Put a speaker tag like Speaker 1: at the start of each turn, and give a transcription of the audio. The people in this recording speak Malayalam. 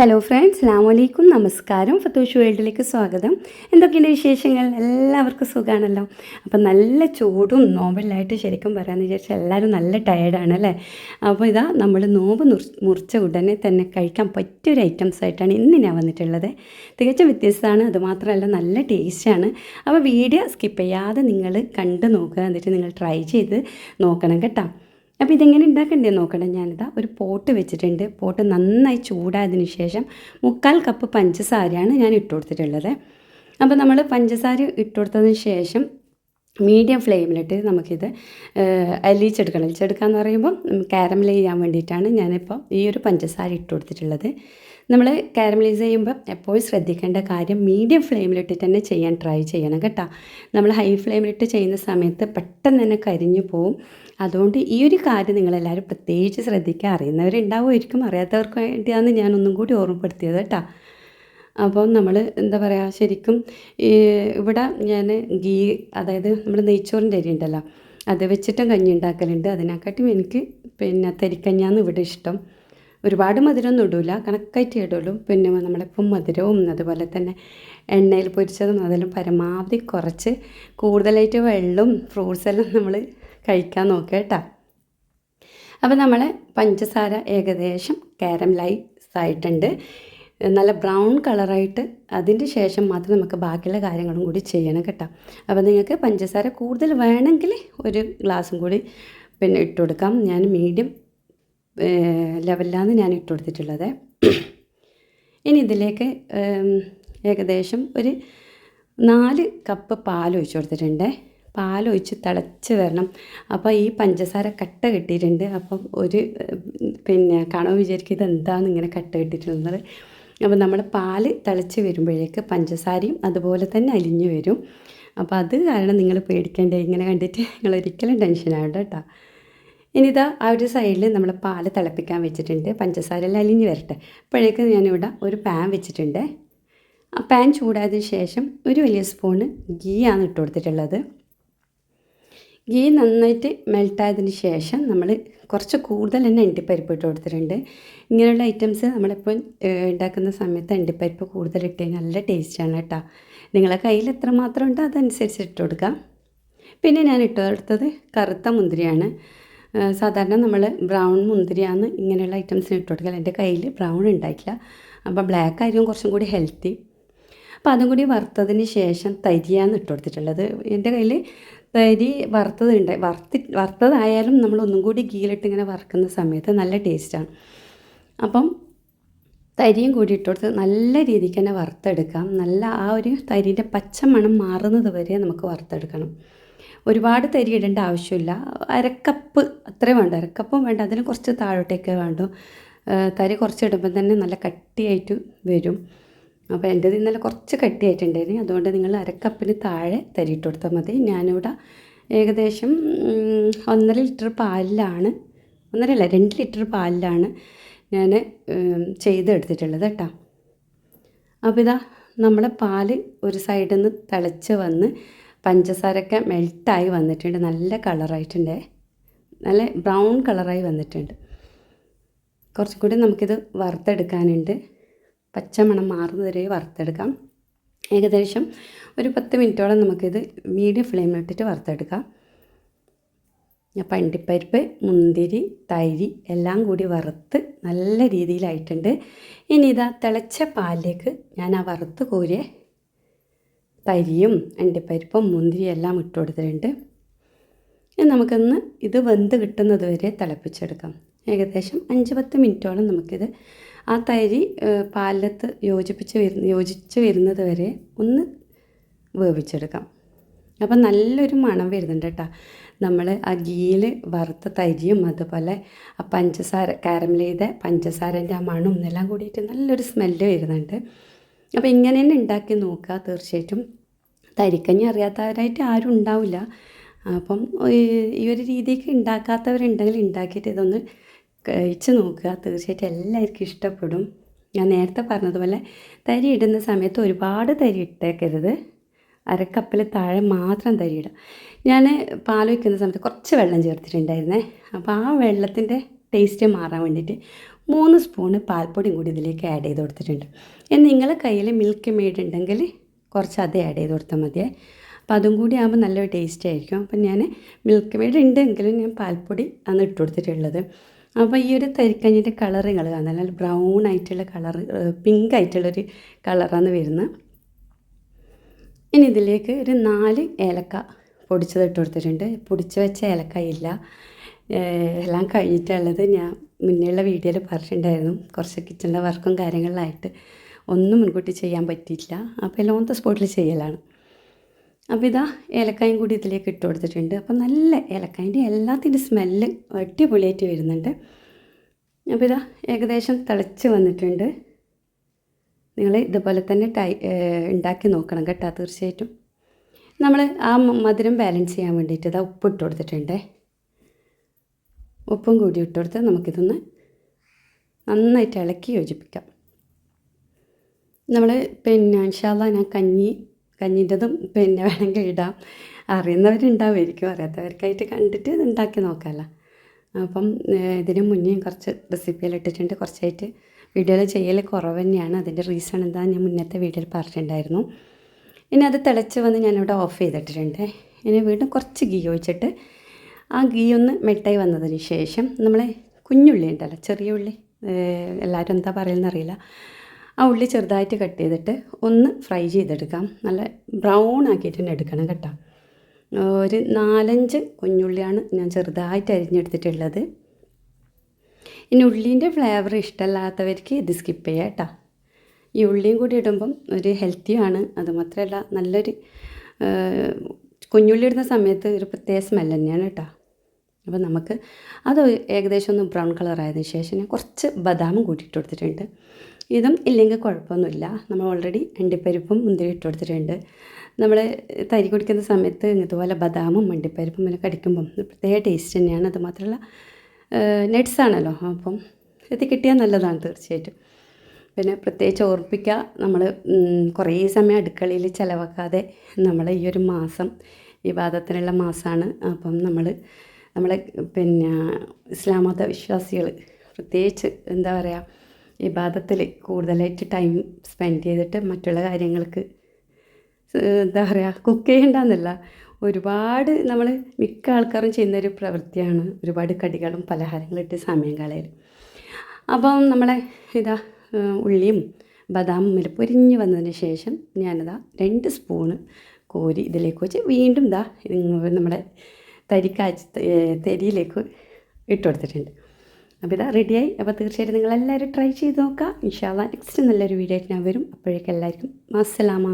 Speaker 1: ഹലോ ഫ്രണ്ട്സ് അലാമലൈക്കും നമസ്കാരം ഫത്തൂഷ് വേൾഡിലേക്ക് സ്വാഗതം. എന്തൊക്കെയുണ്ട് വിശേഷങ്ങൾ? എല്ലാവർക്കും സുഖമാണല്ലോ അപ്പം നല്ല ചൂടും നോവലായിട്ട് ശരിക്കും പറയാമെന്ന് വിചാരിച്ചാൽ എല്ലാവരും നല്ല ടയേർഡാണ് അല്ലേ? അപ്പോൾ ഇതാ നമ്മൾ നോമ്പ് മുറി- മുറിച്ച ഉടനെ തന്നെ കഴിക്കാൻ പറ്റിയൊരു ഐറ്റംസ് ആയിട്ടാണ് ഇന്ന് ഞാൻ വന്നിട്ടുള്ളത്. തികച്ചും വ്യത്യസ്തമാണ്. അതുമാത്രമല്ല നല്ല ടേസ്റ്റാണ് അപ്പോൾ വീഡിയോ സ്കിപ്പ് ചെയ്യാതെ നിങ്ങൾ കണ്ടു നോക്കുക. എന്നിട്ട് നിങ്ങൾ ട്രൈ ചെയ്ത് നോക്കണം കേട്ടോ. അപ്പോൾ ഇതെങ്ങനെ ഉണ്ടാക്കണ്ടേ നോക്കണം ഞാനിതാ ഒരു പോട്ട് വെച്ചിട്ടുണ്ട്. പോട്ട് നന്നായി ചൂടായതിനു ശേഷം മുക്കാൽ കപ്പ് പഞ്ചസാരയാണ് ഞാൻ ഇട്ട് കൊടുത്തിട്ടുള്ളത്. അപ്പോൾ നമ്മൾ പഞ്ചസാര ഇട്ട് കൊടുത്തതിന് ശേഷം മീഡിയം ഫ്ലെയിമിലിട്ട് നമുക്കിത് അലിയിച്ചെടുക്കണം. അലിച്ചെടുക്കുക എന്ന് പറയുമ്പോൾ കാരമൽ ചെയ്യാൻ വേണ്ടിയിട്ടാണ് ഞാനിപ്പോൾ ഈ ഒരു പഞ്ചസാര ഇട്ട് കൊടുത്തിട്ടുള്ളത്. നമ്മൾ കാരമലൈസ് ചെയ്യുമ്പോൾ എപ്പോഴും ശ്രദ്ധിക്കേണ്ട കാര്യം മീഡിയം ഫ്ലെയിമിലിട്ടിട്ട് തന്നെ ചെയ്യാൻ ട്രൈ ചെയ്യണം കേട്ടോ. നമ്മൾ ഹൈ ഫ്ലെയിമിലിട്ട് ചെയ്യുന്ന സമയത്ത് പെട്ടെന്ന് തന്നെ കരിഞ്ഞു പോവും. അതുകൊണ്ട് ഈ ഒരു കാര്യം നിങ്ങളെല്ലാവരും പ്രത്യേകിച്ച് ശ്രദ്ധിക്കുക. അറിയുന്നവരുണ്ടാവുമായിരിക്കും. അറിയാത്തവർക്ക് വേണ്ടിയാണ് ഒന്നും കൂടി ഓർമ്മപ്പെടുത്തിയത് കേട്ടോ. അപ്പോൾ നമ്മൾ എന്താ പറയുക ശരിക്കും ഇവിടെ ഞാൻ ഗീ അതായത് നമ്മൾ നെയ്ച്ചോറിന്റെ അരി ഉണ്ടല്ലോ അത് വെച്ചിട്ടും കഞ്ഞി ഉണ്ടാക്കലുണ്ട് അതിനെക്കാട്ടും എനിക്ക് പിന്നെ തരിക്കഞ്ഞാന്ന് ഇവിടെ ഇഷ്ടം. ഒരുപാട് മധുരമൊന്നും ഇടില്ല കണക്കായിട്ട് ഇടുള്ളൂ പിന്നെ നമ്മളിപ്പം മധുരവും അതുപോലെ തന്നെ എണ്ണയിൽ പൊരിച്ചതും അതെല്ലാം പരമാവധി കുറച്ച് കൂടുതലായിട്ട് വെള്ളവും ഫ്രൂട്ട്സ് എല്ലാം നമ്മൾ കഴിക്കാൻ നോക്കുക കേട്ടോ. അപ്പോൾ നമ്മൾ പഞ്ചസാര ഏകദേശം കാരമലൈസ് ആയിട്ടുണ്ട്. നല്ല ബ്രൗൺ കളറായിട്ട് അതിന്റെ ശേഷം മാത്രം നമുക്ക് ബാക്കിയുള്ള കാര്യങ്ങളും കൂടി ചെയ്യണം കേട്ടോ. അപ്പോൾ നിങ്ങൾക്ക് പഞ്ചസാര കൂടുതൽ വേണമെങ്കിൽ ഒരു ഗ്ലാസും കൂടി പിന്നെ ഇട്ട് കൊടുക്കാം. ഞാൻ മീഡിയം ലെവലിലാണ് ഞാൻ ഇട്ട് കൊടുത്തിട്ടുള്ളത്. ഇനി ഇതിലേക്ക് ഏകദേശം ഒരു നാല് കപ്പ് പാൽ ഒഴിച്ച് കൊടുത്തിട്ടുണ്ട്. പാൽ ഒഴിച്ച് തിളച്ച് വരണം. അപ്പോൾ ഈ പഞ്ചസാര കട്ട കിട്ടിയിട്ടുണ്ട്. അപ്പം ഒരു പിന്നെ കണവ് വിചാരിക്കും ഇത് എന്താണ് ഇങ്ങനെ കട്ട കിട്ടിയിട്ടുള്ളത്. അപ്പോൾ നമ്മൾ പാൽ തിളച്ച് വരുമ്പോഴേക്ക് പഞ്ചസാരയും അതുപോലെ തന്നെ അലിഞ്ഞു വരും. അപ്പോൾ അത് കാരണം നിങ്ങൾ പേടിക്കേണ്ട? ഇങ്ങനെ കണ്ടിട്ട് നിങ്ങൾ ഒരിക്കലും ടെൻഷൻ കേട്ടോ. ഇനിതാ ആ ഒരു സൈഡിൽ നമ്മൾ പാൽ തിളപ്പിക്കാൻ വെച്ചിട്ടുണ്ട്. പഞ്ചസാര എല്ലാം അലിഞ്ഞ് വരട്ടെ. അപ്പോഴേക്ക് ഞാനിവിടെ ഒരു പാൻ വെച്ചിട്ടുണ്ട്. ആ പാൻ ചൂടായതിന് ശേഷം ഒരു വലിയ സ്പൂണ് ഗീ ആണ് ഇട്ട് കൊടുത്തിട്ടുള്ളത്. ഗീ നന്നായിട്ട് മെൽട്ടായതിന് ശേഷം നമ്മൾ കുറച്ച് കൂടുതൽ തന്നെ അണ്ടിപ്പരിപ്പ് ഇട്ട് കൊടുത്തിട്ടുണ്ട്. ഇങ്ങനെയുള്ള ഐറ്റംസ് നമ്മളിപ്പോൾ ഉണ്ടാക്കുന്ന സമയത്ത് അണ്ടിപ്പരിപ്പ് കൂടുതൽ ഇട്ട് കഴിഞ്ഞാൽ നല്ല ടേസ്റ്റാണ് കേട്ടോ. നിങ്ങളെ കയ്യിൽ എത്ര എത്രമാത്രം ഉണ്ടോ അതനുസരിച്ച് ഇട്ട് കൊടുക്കാം. പിന്നെ ഞാൻ ഇട്ട് കൊടുത്തത് കറുത്ത മുന്തിരിയാണ്. സാധാരണ നമ്മൾ ബ്രൗൺ മുന്തിരിയാണ് ഇങ്ങനെയുള്ള ഐറ്റംസ് ഇട്ട് കൊടുക്കുക എന്റെ കയ്യിൽ ബ്രൗൺ ഉണ്ടായിട്ടില്ല. അപ്പോൾ ബ്ലാക്ക് ആയിരിക്കും കുറച്ചും കൂടി ഹെൽത്തി അപ്പോൾ അതും കൂടി വറുത്തതിന് ശേഷം തരിയാണ് ഇട്ട് കൊടുത്തിട്ടുള്ളത് എന്റെ കയ്യിൽ തരി വറുത്തതുണ്ട് വറുത്തി വറുത്തതായാലും നമ്മൾ ഒന്നും കൂടി ഗീലിട്ട് ഇങ്ങനെ വറുക്കുന്ന സമയത്ത് നല്ല ടേസ്റ്റാണ് അപ്പം തരിയും കൂടി ഇട്ട് കൊടുത്ത് നല്ല രീതിക്ക് തന്നെ വറുത്തെടുക്കാം. നല്ല ആ ഒരു തരീന്റെ പച്ച മണം മാറുന്നത് വരെ നമുക്ക് വറുത്തെടുക്കണം. ഒരുപാട് തരി ഇടേണ്ട ആവശ്യമില്ല. അരക്കപ്പ് അത്രയും വേണ്ട. അരക്കപ്പും വേണ്ട. അതിന് കുറച്ച് താഴോട്ടേക്ക് വേണ്ടു. തരി കുറച്ച് ഇടുമ്പോൾ തന്നെ നല്ല കട്ടിയായിട്ട് വരും. അപ്പോൾ എന്റെ ഇന്നലെ കുറച്ച് കട്ടിയായിട്ടുണ്ടായിരുന്നു. അതുകൊണ്ട് നിങ്ങൾ അരക്കപ്പിന് താഴെ തരി ഇട്ട് കൊടുത്താൽ മതി. ഞാനിവിടെ ഏകദേശം ഒന്നര ലിറ്റർ പാലിലാണ് ഒന്നര അല്ല രണ്ട് ലിറ്റർ പാലിലാണ് ഞാൻ ചെയ്തെടുത്തിട്ടുള്ളത് കേട്ടോ. അപ്പോൾ ഇതാ നമ്മളെ പാൽ ഒരു സൈഡിൽ നിന്ന് തിളച്ച് വന്ന് പഞ്ചസാരയൊക്കെ മെൽട്ടായി വന്നിട്ടുണ്ട്. നല്ല കളറായിട്ടുണ്ട്. നല്ല ബ്രൗൺ കളറായി വന്നിട്ടുണ്ട്. കുറച്ചും കൂടി നമുക്കിത് വറുത്തെടുക്കാനുണ്ട്. പച്ചമണം മാറുന്നതുവരെ വറുത്തെടുക്കാം. ഏകദേശം ഒരു പത്ത് മിനിറ്റോളം നമുക്കിത് മീഡിയം ഫ്ലെയിമിലിട്ടിട്ട് വറുത്തെടുക്കാം. പണ്ടിപ്പരിപ്പ് മുന്തിരി തൈരി എല്ലാം കൂടി വറുത്ത് നല്ല രീതിയിലായിട്ടുണ്ട്. ഇനി ഇതാ തിളച്ച പാലിലേക്ക് ഞാൻ ആ വറുത്ത് കോരിയ തരിയും അണ്ടിപ്പരിപ്പും മുന്തിരിയും എല്ലാം ഇട്ട് കൊടുത്തിട്ടുണ്ട്. ഇനി നമുക്കൊന്ന് ഇത് വെന്ത് കിട്ടുന്നത് വരെ തിളപ്പിച്ചെടുക്കാം. ഏകദേശം അഞ്ച് പത്ത് മിനിറ്റോളം നമുക്കിത് ആ തരി പാലത്ത് യോജിപ്പിച്ച് വരുന്ന യോജിച്ച് വരുന്നത് വരെ ഒന്ന് വേവിച്ചെടുക്കാം. അപ്പം നല്ലൊരു മണം വരുന്നുണ്ട് കേട്ടോ. നമ്മൾ ആ ഗീയിൽ വറുത്ത തരിയും അതുപോലെ ആ പഞ്ചസാര കാരമൽ ചെയ്ത പഞ്ചസാരന്റെ ആ മണം എല്ലാം കൂടിയിട്ട് നല്ലൊരു സ്മെല്ല് വരുന്നുണ്ട്. അപ്പോൾ ഇങ്ങനെ തന്നെ ഉണ്ടാക്കി നോക്കുക തീർച്ചയായിട്ടും. തരിക്കഞ്ഞി അറിയാത്തവരായിട്ട് ആരും ഉണ്ടാവില്ല. അപ്പം ഈ- ഒരു രീതിക്ക് ഉണ്ടാക്കാത്തവരുണ്ടെങ്കിൽ ഉണ്ടാക്കിയിട്ട് ഇതൊന്ന് കഴിച്ച് നോക്കുക. തീർച്ചയായിട്ടും എല്ലാവർക്കും ഇഷ്ടപ്പെടും. ഞാൻ നേരത്തെ പറഞ്ഞതുപോലെ തരി ഇടുന്ന സമയത്ത് ഒരുപാട് തരി ഇട്ടേക്കരുത്. അരക്കപ്പിൽ താഴെ മാത്രം തരി ഇടുക. ഞാൻ പാൽ വയ്ക്കുന്ന സമയത്ത് കുറച്ച് വെള്ളം ചേർത്തിട്ടുണ്ടായിരുന്നേ. അപ്പോൾ ആ വെള്ളത്തിന്റെ ടേസ്റ്റ് മാറാൻ വേണ്ടിയിട്ട് മൂന്ന് സ്പൂണ് പാൽപ്പൊടിയും കൂടി ഇതിലേക്ക് ആഡ് ചെയ്ത് കൊടുത്തിട്ടുണ്ട്. ഇനി നിങ്ങളെ കയ്യിൽ മിൽക്ക് മെയ്ഡ് ഉണ്ടെങ്കിൽ കുറച്ച് അത് ആഡ് ചെയ്ത് കൊടുത്താൽ മതിയേ. അപ്പം അതും കൂടി ആകുമ്പോൾ നല്ലൊരു ടേസ്റ്റ് ആയിരിക്കും. അപ്പം ഞാൻ മിൽക്ക് മെയ്ഡ് ഉണ്ടെങ്കിലും ഞാൻ പാൽപ്പൊടി ആണ് ഇട്ട് കൊടുത്തിട്ടുള്ളത്. അപ്പോൾ ഈ ഒരു തരിക്കഞ്ഞിന്റെ കളർ നിങ്ങൾ കാണാൻ നല്ല ബ്രൗൺ ആയിട്ടുള്ള കളർ പിങ്ക് ആയിട്ടുള്ളൊരു കളറാണ് വരുന്നത് ഇനി ഇതിലേക്ക് ഒരു നാല് ഏലക്ക പൊടിച്ചത് ഇട്ട് കൊടുത്തിട്ടുണ്ട്. പൊടിച്ച് വെച്ച ഏലക്ക ഇല്ല. എല്ലാം കഴിഞ്ഞിട്ടുള്ളത് ഞാൻ മുന്നേയുള്ള വീഡിയോയിൽ പറഞ്ഞിട്ടുണ്ടായിരുന്നു. കുറച്ച് കിച്ചണിലെ വർക്കും കാര്യങ്ങളിലായിട്ട്. ഒന്നും മുൻകൂട്ടി ചെയ്യാൻ പറ്റിയിട്ടില്ല. അപ്പോൾ എല്ലാം ഓൺ ദ സ്പോട്ടിൽ ചെയ്യലാണ്. അപ്പോൾ ഇതാ ഏലക്കായും കൂടി ഇതിലേക്ക് ഇട്ട് കൊടുത്തിട്ടുണ്ട്. അപ്പോൾ നല്ല ഏലക്കായന്റെ എല്ലാത്തിന്റെ സ്മെല്ല് അടിപൊളിയായിട്ട് വരുന്നുണ്ട്. അപ്പോൾ ഇതാ ഏകദേശം തിളച്ച് വന്നിട്ടുണ്ട്. നിങ്ങൾ ഇതുപോലെ തന്നെ ടൈ ഉണ്ടാക്കി നോക്കണം കേട്ടോ തീർച്ചയായിട്ടും. നമ്മൾ ആ മധുരം ബാലൻസ് ചെയ്യാൻ വേണ്ടിയിട്ട് ഇതാ ഉപ്പ് ഇട്ട് കൊടുത്തിട്ടുണ്ട്. ഉപ്പും കൂടി ഇട്ട് കൊടുത്ത് നമുക്കിതൊന്ന് നന്നായിട്ട് ഇളക്കി യോജിപ്പിക്കാം. നമ്മൾ പിന്നെ ഇൻഷാല്ല ഞാൻ കഞ്ഞി കഞ്ഞിന്റെതും പിന്നെ വേണമെങ്കിൽ ഇടാം. അറിയുന്നവരുണ്ടാവുമായിരിക്കും അറിയാത്തവർക്കായിട്ട് കണ്ടിട്ട് ഉണ്ടാക്കി നോക്കാമല്ലോ. അപ്പം ഇതിന് മുന്നേ കുറച്ച് റെസിപ്പിയെല്ലാം ഇട്ടിട്ടുണ്ട്. കുറച്ചായിട്ട് വീഡിയോയിൽ ചെയ്യൽ കുറവ് തന്നെയാണ്. അതിന്റെ റീസൺ എന്താ ഞാൻ മുന്നത്തെ വീഡിയോയിൽ പറഞ്ഞിട്ടുണ്ടായിരുന്നു. ഇനി അത് തിളച്ച് വന്ന് ഞാനിവിടെ ഓഫ് ചെയ്തിട്ടിട്ടുണ്ട്. ഇനി വീണ്ടും കുറച്ച് ഗീ ഒഴിച്ചിട്ട് ആ ഗീ ഒന്ന് മെട്ടായി വന്നതിന് ശേഷം നമ്മളെ കുഞ്ഞുള്ളി ഉണ്ടല്ലോ ചെറിയ ഉള്ളി എല്ലാവരും എന്താ പറയുന്നത് അറിയില്ല ആ ഉള്ളി ചെറുതായിട്ട് കട്ട് ചെയ്തിട്ട് ഒന്ന് ഫ്രൈ ചെയ്തെടുക്കാം. നല്ല ബ്രൗൺ ആക്കിയിട്ട് തന്നെ എടുക്കണം കേട്ടോ. ഒരു നാലഞ്ച് കുഞ്ഞുള്ളിയാണ് ഞാൻ ചെറുതായിട്ട് അരിഞ്ഞെടുത്തിട്ടുള്ളത്. ഇനി ഉള്ളീന്റെ ഫ്ലേവർ ഇഷ്ടമല്ലാത്തവർക്ക് ഇത് സ്കിപ്പ് ചെയ്യാം കേട്ടോ. ഈ ഉള്ളിയും കൂടി ഇടുമ്പം ഒരു ഹെൽത്തിയാണ് അത് മാത്രമല്ല നല്ലൊരു കുഞ്ഞുള്ളി ഇടുന്ന സമയത്ത് ഒരു പ്രത്യേക സ്മെൽ തന്നെയാണ് കേട്ടോ. അപ്പോൾ നമുക്ക് അത് ഏകദേശം ഒന്ന് ബ്രൗൺ കളർ ആയതിനു ശേഷം ഞാൻ കുറച്ച് ബദാമും കൂട്ടിയിട്ട് കൊടുത്തിട്ടുണ്ട്. ഇതും ഇല്ലെങ്കിൽ കുഴപ്പമൊന്നുമില്ല. നമ്മൾ ഓൾറെഡി അണ്ടിപ്പരിപ്പും മുന്തിരി ഇട്ട് കൊടുത്തിട്ടുണ്ട്. നമ്മൾ തരി കുടിക്കുന്ന സമയത്ത് ഇതുപോലെ ബദാമും അണ്ടിപ്പരിപ്പും ഇങ്ങനെ കടിക്കുമ്പം പ്രത്യേക ടേസ്റ്റ് തന്നെയാണ്. അത് മാത്രമല്ല ആണല്ലോ. അപ്പം ഇത് കിട്ടിയാൽ നല്ലതാണ് തീർച്ചയായിട്ടും. പിന്നെ പ്രത്യേകിച്ച് ഓർപ്പിക്കുക നമ്മൾ കുറേ സമയം അടുക്കളയിൽ ചിലവാക്കാതെ നമ്മൾ ഈ ഒരു മാസം വിവാദത്തിനുള്ള മാസമാണ് അപ്പം നമ്മൾ നമ്മളെ പിന്നെ ഇസ്ലാം മത വിശ്വാസികൾ പ്രത്യേകിച്ച് എന്താ പറയുക വിവാദത്തിൽ കൂടുതലായിട്ട് ടൈം സ്പെൻഡ് ചെയ്തിട്ട് മറ്റുള്ള കാര്യങ്ങൾക്ക് എന്താ പറയുക കുക്ക് ചെയ്യണ്ടെന്നല്ല. ഒരുപാട് നമ്മൾ മിക്ക ആൾക്കാരും ചെയ്യുന്നൊരു പ്രവൃത്തിയാണ്. ഒരുപാട് കടികളും പലഹാരങ്ങളും ഇട്ട് സമയം കളയൽ അപ്പം നമ്മളെ ഇതാ ഉള്ളിയും ബദാമും ഇല പൊരിഞ്ഞ് വന്നതിന് ശേഷം ഞാനിതാ രണ്ട് സ്പൂണ് കോരി ഇതിലേക്ക് വെച്ച് വീണ്ടും ഇതാ നമ്മുടെ തരിക്കാച്ച് തരിയിലേക്ക് ഇട്ട് കൊടുത്തിട്ടുണ്ട്. അപ്പോൾ ഇതാ റെഡിയായി അപ്പോൾ തീർച്ചയായിട്ടും നിങ്ങളെല്ലാവരും ട്രൈ ചെയ്ത് നോക്കുക. ഇൻഷാല്ല നെക്സ്റ്റ് നല്ലൊരു വീഡിയോ ആയിട്ട് ഞാൻ വരും. അപ്പോഴേക്കും എല്ലാവർക്കും അസ്സലാമ